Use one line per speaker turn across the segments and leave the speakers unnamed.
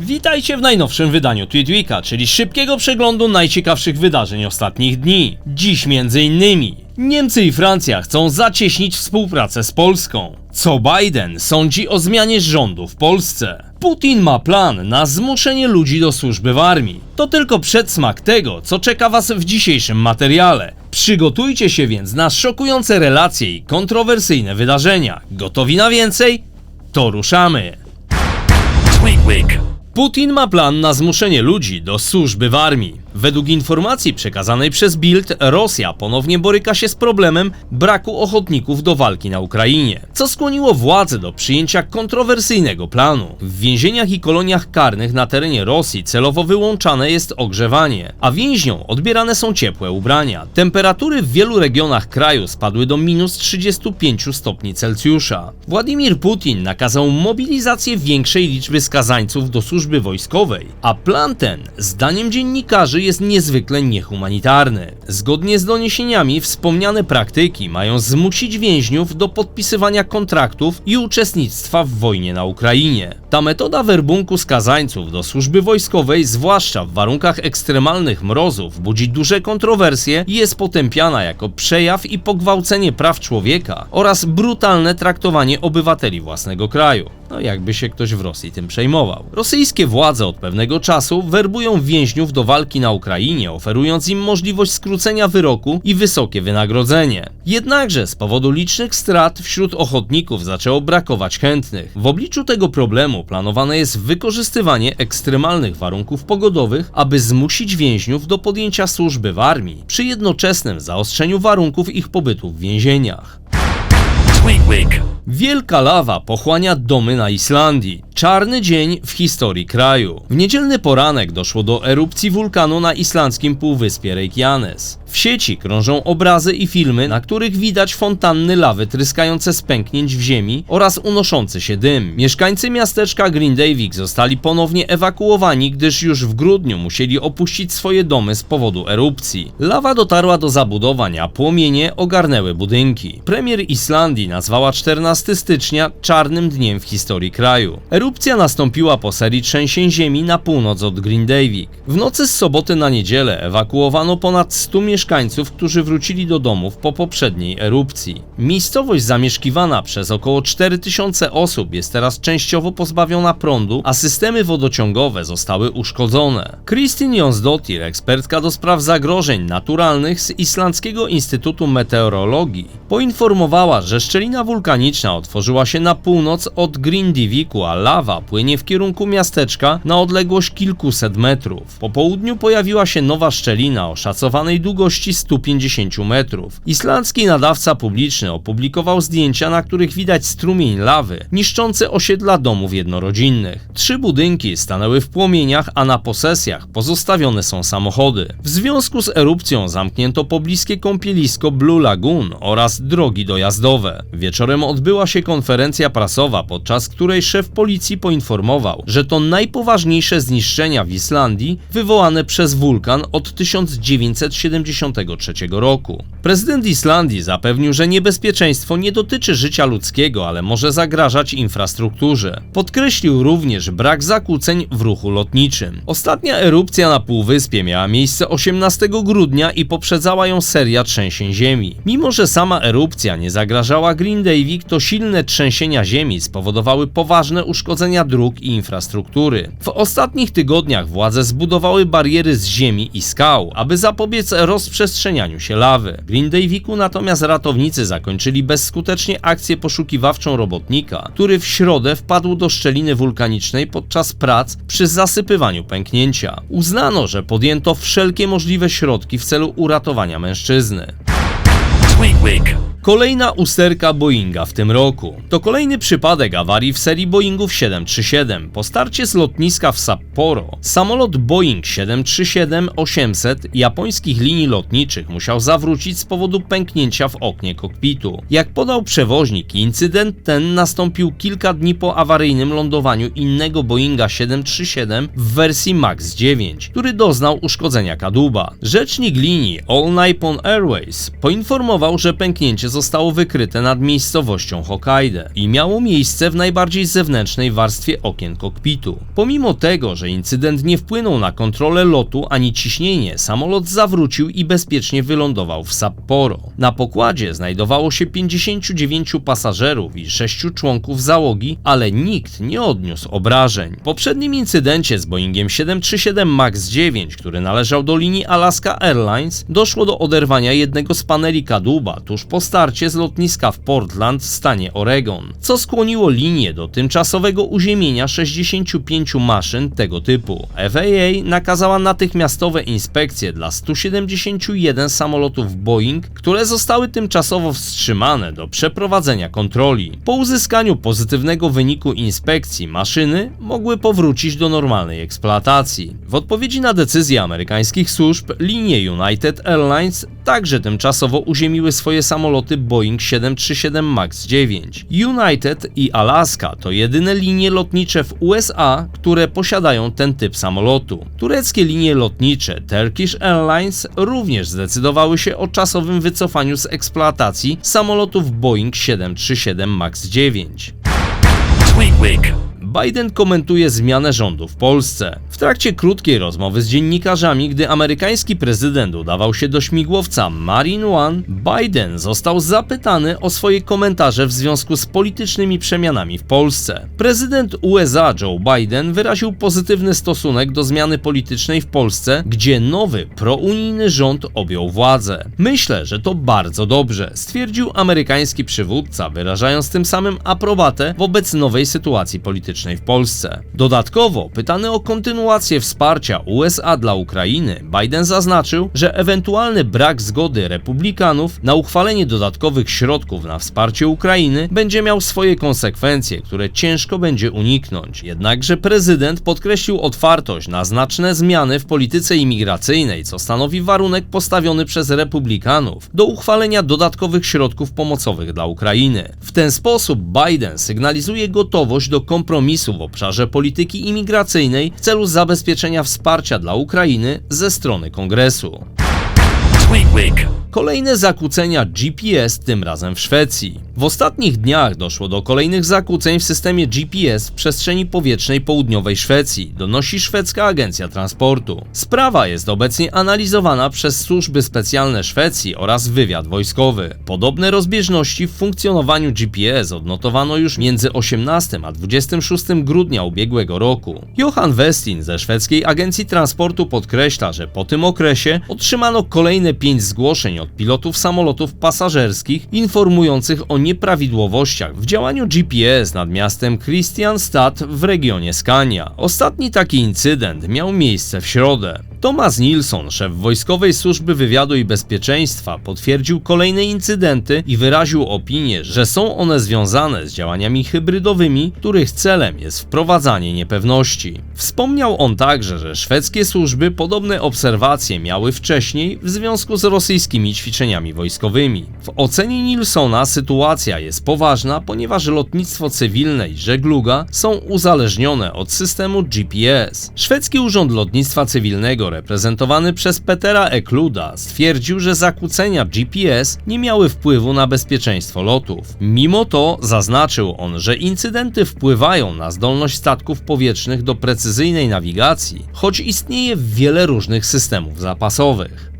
Witajcie w najnowszym wydaniu Tweetweeka, czyli szybkiego przeglądu najciekawszych wydarzeń ostatnich dni. Dziś m.in. Niemcy i Francja chcą zacieśnić współpracę z Polską. Co Biden sądzi o zmianie rządu w Polsce? Putin ma plan na zmuszenie ludzi do służby w armii. To tylko przedsmak tego, co czeka Was w dzisiejszym materiale. Przygotujcie się więc na szokujące relacje i kontrowersyjne wydarzenia. Gotowi na więcej? To ruszamy! Putin ma plan na zmuszenie ludzi do służby w armii. Według informacji przekazanej przez Bild, Rosja ponownie boryka się z problemem braku ochotników do walki na Ukrainie, co skłoniło władze do przyjęcia kontrowersyjnego planu. W więzieniach i koloniach karnych na terenie Rosji celowo wyłączane jest ogrzewanie, a więźniom odbierane są ciepłe ubrania. Temperatury w wielu regionach kraju spadły do minus 35 stopni Celsjusza. Władimir Putin nakazał mobilizację większej liczby skazańców do służby wojskowej, a plan ten, zdaniem dziennikarzy, jest niezwykle niehumanitarny. Zgodnie z doniesieniami, wspomniane praktyki mają zmusić więźniów do podpisywania kontraktów i uczestnictwa w wojnie na Ukrainie. Ta metoda werbunku skazańców do służby wojskowej, zwłaszcza w warunkach ekstremalnych mrozów, budzi duże kontrowersje i jest potępiana jako przejaw i pogwałcenie praw człowieka oraz brutalne traktowanie obywateli własnego kraju. No jakby się ktoś w Rosji tym przejmował. Rosyjskie władze od pewnego czasu werbują więźniów do walki na Ukrainie, oferując im możliwość skrócenia wyroku i wysokie wynagrodzenie. Jednakże z powodu licznych strat wśród ochotników zaczęło brakować chętnych. W obliczu tego problemu planowane jest wykorzystywanie ekstremalnych warunków pogodowych, aby zmusić więźniów do podjęcia służby w armii, przy jednoczesnym zaostrzeniu warunków ich pobytu w więzieniach.
Tweet Week.
Wielka lawa pochłania domy na Islandii. Czarny dzień w historii kraju. W niedzielny poranek doszło do erupcji wulkanu na islandzkim półwyspie Reykjanes. W sieci krążą obrazy i filmy, na których widać fontanny lawy tryskające z pęknięć w ziemi oraz unoszący się dym. Mieszkańcy miasteczka Grindavik zostali ponownie ewakuowani, gdyż już w grudniu musieli opuścić swoje domy z powodu erupcji. Lawa dotarła do zabudowań, a płomienie ogarnęły budynki. Premier Islandii nazwała 14 stycznia czarnym dniem w historii kraju. Erupcja nastąpiła po serii trzęsień ziemi na północ od Grindavik. W nocy z soboty na niedzielę ewakuowano ponad 100 mieszkańców, którzy wrócili do domów po poprzedniej erupcji. Miejscowość zamieszkiwana przez około 4000 osób jest teraz częściowo pozbawiona prądu, a systemy wodociągowe zostały uszkodzone. Kristin Jonsdottir, ekspertka do spraw zagrożeń naturalnych z Islandzkiego Instytutu Meteorologii, poinformowała, że szczelina wulkaniczna otworzyła się na północ od Grindiviku, a lawa płynie w kierunku miasteczka na odległość kilkuset metrów. Po południu pojawiła się nowa szczelina o szacowanej długości 150 metrów. Islandzki nadawca publiczny opublikował zdjęcia, na których widać strumień lawy, niszczący osiedla domów jednorodzinnych. Trzy budynki stanęły w płomieniach, a na posesjach pozostawione są samochody. W związku z erupcją zamknięto pobliskie kąpielisko Blue Lagoon oraz drogi dojazdowe. Wieczorem odbyła się konferencja prasowa, podczas której szef policji poinformował, że to najpoważniejsze zniszczenia w Islandii wywołane przez wulkan od 1973 roku. Prezydent Islandii zapewnił, że niebezpieczeństwo nie dotyczy życia ludzkiego, ale może zagrażać infrastrukturze. Podkreślił również brak zakłóceń w ruchu lotniczym. Ostatnia erupcja na Półwyspie miała miejsce 18 grudnia i poprzedzała ją seria trzęsień ziemi. Mimo, że sama erupcja nie zagrażała Grindavik, to silne trzęsienia ziemi spowodowały poważne uszkodzenia dróg i infrastruktury. W ostatnich tygodniach władze zbudowały bariery z ziemi i skał, aby zapobiec rozprzestrzenianiu się lawy. W Grindaviku natomiast ratownicy zakończyli bezskutecznie akcję poszukiwawczą robotnika, który w środę wpadł do szczeliny wulkanicznej podczas prac przy zasypywaniu pęknięcia. Uznano, że podjęto wszelkie możliwe środki w celu uratowania mężczyzny. Kolejna usterka Boeinga w tym roku. To kolejny przypadek awarii w serii Boeingów 737. Po starcie z lotniska w Sapporo, samolot Boeing 737-800 japońskich linii lotniczych musiał zawrócić z powodu pęknięcia w oknie kokpitu. Jak podał przewoźnik, incydent ten nastąpił kilka dni po awaryjnym lądowaniu innego Boeinga 737 w wersji MAX 9, który doznał uszkodzenia kadłuba. Rzecznik linii All Nippon Airways poinformował, że pęknięcie zostało wykryte nad miejscowością Hokkaido i miało miejsce w najbardziej zewnętrznej warstwie okien kokpitu. Pomimo tego, że incydent nie wpłynął na kontrolę lotu ani ciśnienie, samolot zawrócił i bezpiecznie wylądował w Sapporo. Na pokładzie znajdowało się 59 pasażerów i 6 członków załogi, ale nikt nie odniósł obrażeń. W poprzednim incydencie z Boeingiem 737 MAX 9, który należał do linii Alaska Airlines, doszło do oderwania jednego z paneli kadłuba tuż po starcie z lotniska w Portland w stanie Oregon, co skłoniło linię do tymczasowego uziemienia 65 maszyn tego typu. FAA nakazała natychmiastowe inspekcje dla 171 samolotów Boeing, które zostały tymczasowo wstrzymane do przeprowadzenia kontroli. Po uzyskaniu pozytywnego wyniku inspekcji maszyny mogły powrócić do normalnej eksploatacji. W odpowiedzi na decyzję amerykańskich służb, linie United Airlines także tymczasowo uziemiły swoje samoloty Boeing 737 MAX 9. United i Alaska to jedyne linie lotnicze w USA, które posiadają ten typ samolotu. Tureckie linie lotnicze Turkish Airlines również zdecydowały się o czasowym wycofaniu z eksploatacji samolotów Boeing 737 MAX 9.
Tweet Week.
Biden komentuje zmianę rządu w Polsce. W trakcie krótkiej rozmowy z dziennikarzami, gdy amerykański prezydent udawał się do śmigłowca Marine One, Biden został zapytany o swoje komentarze w związku z politycznymi przemianami w Polsce. Prezydent USA Joe Biden wyraził pozytywny stosunek do zmiany politycznej w Polsce, gdzie nowy prounijny rząd objął władzę. Myślę, że to bardzo dobrze, stwierdził amerykański przywódca, wyrażając tym samym aprobatę wobec nowej sytuacji politycznej w Polsce. Dodatkowo, pytany o kontynuację wsparcia USA dla Ukrainy, Biden zaznaczył, że ewentualny brak zgody republikanów na uchwalenie dodatkowych środków na wsparcie Ukrainy będzie miał swoje konsekwencje, które ciężko będzie uniknąć. Jednakże prezydent podkreślił otwartość na znaczne zmiany w polityce imigracyjnej, co stanowi warunek postawiony przez republikanów do uchwalenia dodatkowych środków pomocowych dla Ukrainy. W ten sposób Biden sygnalizuje gotowość do kompromisu w obszarze polityki imigracyjnej w celu zabezpieczenia wsparcia dla Ukrainy ze strony Kongresu. Kolejne zakłócenia GPS, tym razem w Szwecji. W ostatnich dniach doszło do kolejnych zakłóceń w systemie GPS w przestrzeni powietrznej południowej Szwecji, donosi szwedzka agencja transportu. Sprawa jest obecnie analizowana przez służby specjalne Szwecji oraz wywiad wojskowy. Podobne rozbieżności w funkcjonowaniu GPS odnotowano już między 18 a 26 grudnia ubiegłego roku. Johan Westin ze szwedzkiej agencji transportu podkreśla, że po tym okresie otrzymano kolejne 5 zgłoszeń od pilotów samolotów pasażerskich informujących o nieprawidłowościach w działaniu GPS nad miastem Christianstad w regionie Skania. Ostatni taki incydent miał miejsce w środę. Thomas Nilsson, szef Wojskowej Służby Wywiadu i Bezpieczeństwa, potwierdził kolejne incydenty i wyraził opinię, że są one związane z działaniami hybrydowymi, których celem jest wprowadzanie niepewności. Wspomniał on także, że szwedzkie służby podobne obserwacje miały wcześniej w związku z rosyjskimi ćwiczeniami wojskowymi. W ocenie Nilsona sytuacja jest poważna, ponieważ lotnictwo cywilne i żegluga są uzależnione od systemu GPS. Szwedzki Urząd Lotnictwa Cywilnego reprezentowany przez Petera Ekluda stwierdził, że zakłócenia GPS nie miały wpływu na bezpieczeństwo lotów. Mimo to zaznaczył on, że incydenty wpływają na zdolność statków powietrznych do precyzyjnej nawigacji, choć istnieje wiele różnych systemów zapasowych.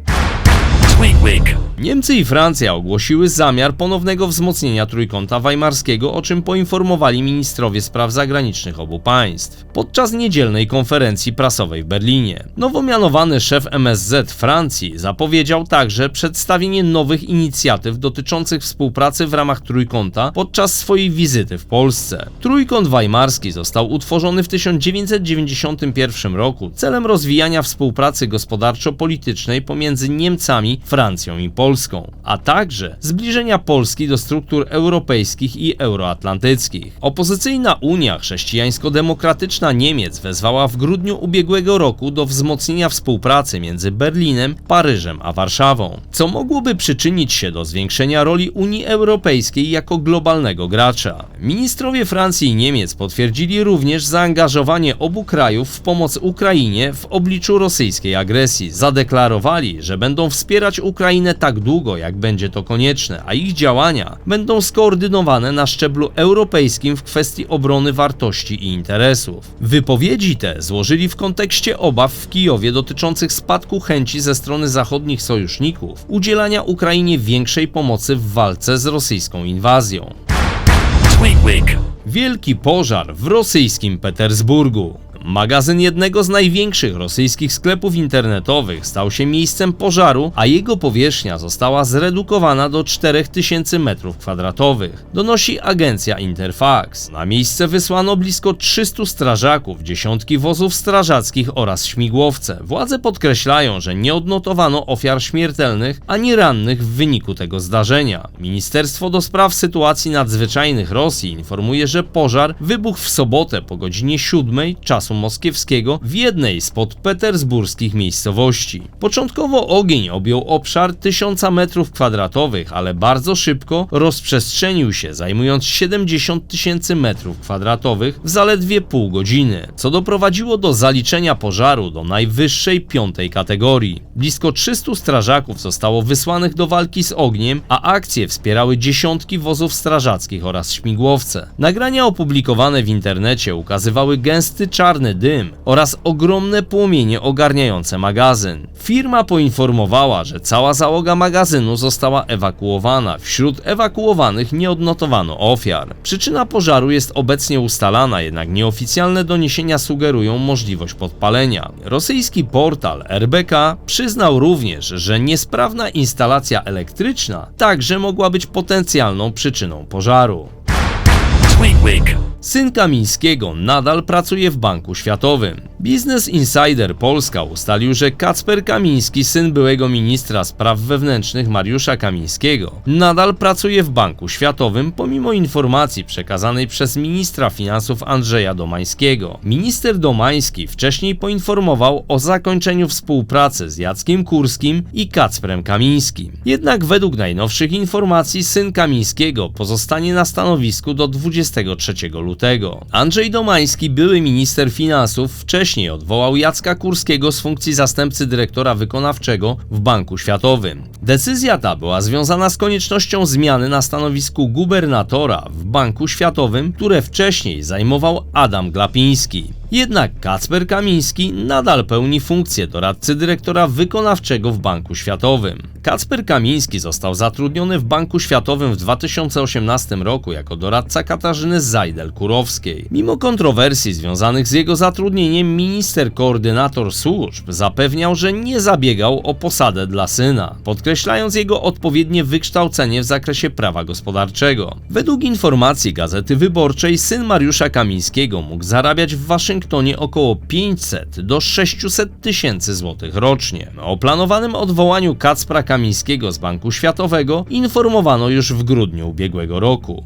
Niemcy i Francja ogłosiły zamiar ponownego wzmocnienia trójkąta weimarskiego, o czym poinformowali ministrowie spraw zagranicznych obu państw podczas niedzielnej konferencji prasowej w Berlinie. Nowo mianowany szef MSZ Francji zapowiedział także przedstawienie nowych inicjatyw dotyczących współpracy w ramach trójkąta podczas swojej wizyty w Polsce. Trójkąt weimarski został utworzony w 1991 roku celem rozwijania współpracy gospodarczo-politycznej pomiędzy Niemcami, Francją i Polską, a także zbliżenia Polski do struktur europejskich i euroatlantyckich. Opozycyjna Unia Chrześcijańsko-Demokratyczna Niemiec wezwała w grudniu ubiegłego roku do wzmocnienia współpracy między Berlinem, Paryżem a Warszawą, co mogłoby przyczynić się do zwiększenia roli Unii Europejskiej jako globalnego gracza. Ministrowie Francji i Niemiec potwierdzili również zaangażowanie obu krajów w pomoc Ukrainie w obliczu rosyjskiej agresji. Zadeklarowali, że będą wspierać Ukrainę tak tak długo, jak będzie to konieczne, a ich działania będą skoordynowane na szczeblu europejskim w kwestii obrony wartości i interesów. Wypowiedzi te złożyli w kontekście obaw w Kijowie dotyczących spadku chęci ze strony zachodnich sojuszników udzielania Ukrainie większej pomocy w walce z rosyjską inwazją. Wielki pożar w rosyjskim Petersburgu. Magazyn jednego z największych rosyjskich sklepów internetowych stał się miejscem pożaru, a jego powierzchnia została zredukowana do 4000 m2, donosi agencja Interfax. Na miejsce wysłano blisko 300 strażaków, dziesiątki wozów strażackich oraz śmigłowce. Władze podkreślają, że nie odnotowano ofiar śmiertelnych ani rannych w wyniku tego zdarzenia. Ministerstwo do spraw sytuacji nadzwyczajnych Rosji informuje, że pożar wybuchł w sobotę po godzinie 7 czasu moskiewskiego w jednej z podpetersburskich miejscowości. Początkowo ogień objął obszar 1000 m2, ale bardzo szybko rozprzestrzenił się, zajmując 70 tysięcy m2 w zaledwie pół godziny, co doprowadziło do zaliczenia pożaru do najwyższej piątej kategorii. Blisko 300 strażaków zostało wysłanych do walki z ogniem, a akcje wspierały dziesiątki wozów strażackich oraz śmigłowce. Nagrania opublikowane w internecie ukazywały gęsty czarny dym oraz ogromne płomienie ogarniające magazyn. Firma poinformowała, że cała załoga magazynu została ewakuowana. Wśród ewakuowanych nie odnotowano ofiar. Przyczyna pożaru jest obecnie ustalana, jednak nieoficjalne doniesienia sugerują możliwość podpalenia. Rosyjski portal RBK przyznał również, że niesprawna instalacja elektryczna także mogła być potencjalną przyczyną pożaru. Syn Kamińskiego nadal pracuje w Banku Światowym. Business Insider Polska ustalił, że Kacper Kamiński, syn byłego ministra spraw wewnętrznych Mariusza Kamińskiego, nadal pracuje w Banku Światowym pomimo informacji przekazanej przez ministra finansów Andrzeja Domańskiego. Minister Domański wcześniej poinformował o zakończeniu współpracy z Jackiem Kurskim i Kacprem Kamińskim. Jednak według najnowszych informacji syn Kamińskiego pozostanie na stanowisku do 23 lutego. Andrzej Domański, były minister finansów, wcześniej odwołał Jacka Kurskiego z funkcji zastępcy dyrektora wykonawczego w Banku Światowym. Decyzja ta była związana z koniecznością zmiany na stanowisku gubernatora w Banku Światowym, które wcześniej zajmował Adam Glapiński. Jednak Kacper Kamiński nadal pełni funkcję doradcy dyrektora wykonawczego w Banku Światowym. Kacper Kamiński został zatrudniony w Banku Światowym w 2018 roku jako doradca Katarzyny Zajdel-Kurowskiej. Mimo kontrowersji związanych z jego zatrudnieniem, minister koordynator służb zapewniał, że nie zabiegał o posadę dla syna, podkreślając jego odpowiednie wykształcenie w zakresie prawa gospodarczego. Według informacji Gazety Wyborczej syn Mariusza Kamińskiego mógł zarabiać w Waszyngtonie około 500 do 600 tysięcy złotych rocznie. O planowanym odwołaniu Kacpra Kamińskiego z Banku Światowego informowano już w grudniu ubiegłego roku.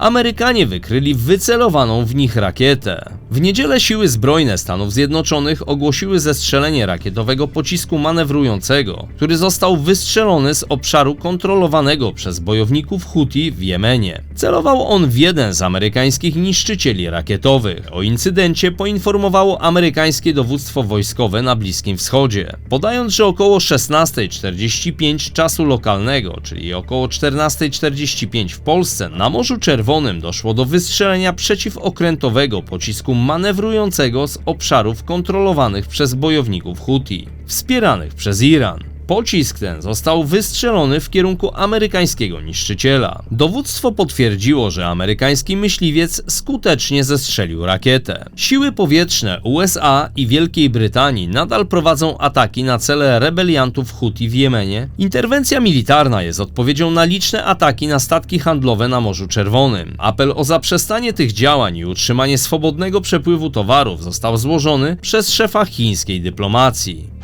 Amerykanie wykryli wycelowaną w nich rakietę. W niedzielę siły zbrojne Stanów Zjednoczonych ogłosiły zestrzelenie rakietowego pocisku manewrującego, który został wystrzelony z obszaru kontrolowanego przez bojowników Houthi w Jemenie. Celował on w jeden z amerykańskich niszczycieli rakietowych. O incydencie poinformowało amerykańskie dowództwo wojskowe na Bliskim Wschodzie, podając, że około 16.45 czasu lokalnego, czyli około 14.45 w Polsce, na Morzu Czerwonym doszło do wystrzelenia przeciwokrętowego pocisku manewrującego z obszarów kontrolowanych przez bojowników Houthi, wspieranych przez Iran. Pocisk ten został wystrzelony w kierunku amerykańskiego niszczyciela. Dowództwo potwierdziło, że amerykański myśliwiec skutecznie zestrzelił rakietę. Siły powietrzne USA i Wielkiej Brytanii nadal prowadzą ataki na cele rebeliantów Houthi w Jemenie. Interwencja militarna jest odpowiedzią na liczne ataki na statki handlowe na Morzu Czerwonym. Apel o zaprzestanie tych działań i utrzymanie swobodnego przepływu towarów został złożony przez szefa chińskiej dyplomacji.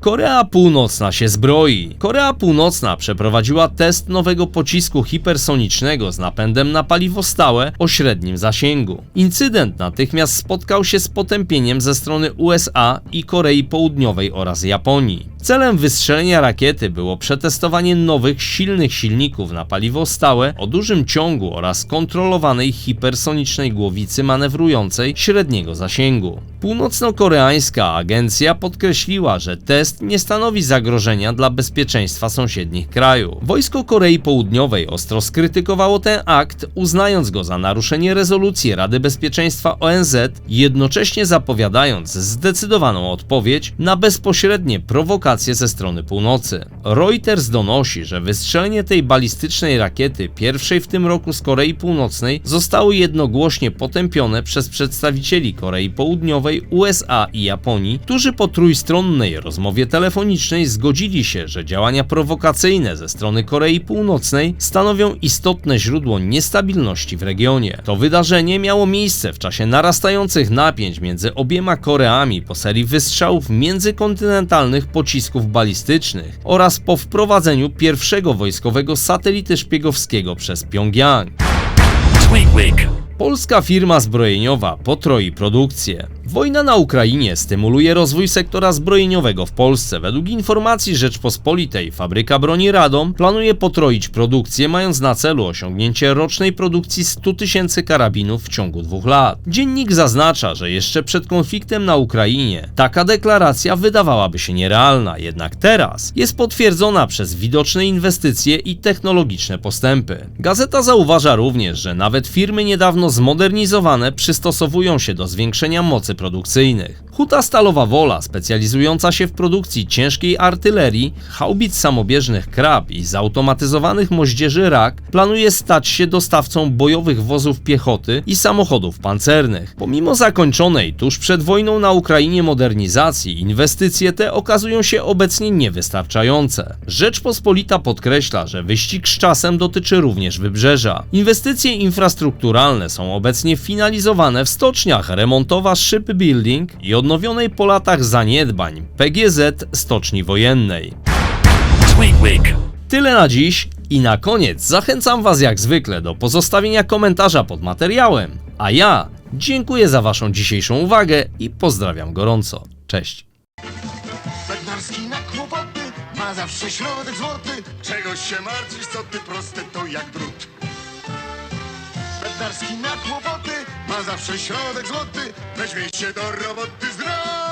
Korea Północna się zbroi. Korea Północna przeprowadziła test nowego pocisku hipersonicznego z napędem na paliwo stałe o średnim zasięgu. Incydent natychmiast spotkał się z potępieniem ze strony USA i Korei Południowej oraz Japonii. Celem wystrzelenia rakiety było przetestowanie nowych, silnych silników na paliwo stałe o dużym ciągu oraz kontrolowanej hipersonicznej głowicy manewrującej średniego zasięgu. Północno-koreańska agencja podkreśliła, że test nie stanowi zagrożenia dla bezpieczeństwa sąsiednich krajów. Wojsko Korei Południowej ostro skrytykowało ten akt, uznając go za naruszenie rezolucji Rady Bezpieczeństwa ONZ, jednocześnie zapowiadając zdecydowaną odpowiedź na bezpośrednie prowokacje ze strony północy. Reuters donosi, że wystrzelenie tej balistycznej rakiety, pierwszej w tym roku z Korei Północnej, zostało jednogłośnie potępione przez przedstawicieli Korei Południowej, USA i Japonii, którzy po trójstronnej rozmowie telefonicznej zgodzili się, że działania prowokacyjne ze strony Korei Północnej stanowią istotne źródło niestabilności w regionie. To wydarzenie miało miejsce w czasie narastających napięć między obiema Koreami po serii wystrzałów międzykontynentalnych pocisków balistycznych oraz po wprowadzeniu pierwszego wojskowego satelity szpiegowskiego przez Pjongjang. Polska firma zbrojeniowa potroi produkcję. Wojna na Ukrainie stymuluje rozwój sektora zbrojeniowego w Polsce. Według informacji Rzeczpospolitej fabryka broni Radom planuje potroić produkcję, mając na celu osiągnięcie rocznej produkcji 100 tysięcy karabinów w ciągu dwóch lat. Dziennik zaznacza, że jeszcze przed konfliktem na Ukrainie taka deklaracja wydawałaby się nierealna, jednak teraz jest potwierdzona przez widoczne inwestycje i technologiczne postępy. Gazeta zauważa również, że nawet firmy niedawno zmodernizowane przystosowują się do zwiększenia mocy produkcyjnych. Huta Stalowa Wola, specjalizująca się w produkcji ciężkiej artylerii, haubic samobieżnych krab i zautomatyzowanych moździerzy RAK, planuje stać się dostawcą bojowych wozów piechoty i samochodów pancernych. Pomimo zakończonej tuż przed wojną na Ukrainie modernizacji, inwestycje te okazują się obecnie niewystarczające. Rzeczpospolita podkreśla, że wyścig z czasem dotyczy również wybrzeża. Inwestycje infrastrukturalne są obecnie finalizowane w stoczniach remontowa Shipbuilding i odnowionej po latach zaniedbań PGZ Stoczni Wojennej. Tyle na dziś i na koniec zachęcam Was jak zwykle do pozostawienia komentarza pod materiałem, a ja dziękuję za Waszą dzisiejszą uwagę i pozdrawiam gorąco. Cześć!
Bednarski na kłopoty ma zawsze środek złoty. Czegoś się martwisz, co ty proste to jak drut. Bednarski na kłopoty ma zawsze środek złoty. Weźmie się do roboty zdrowej.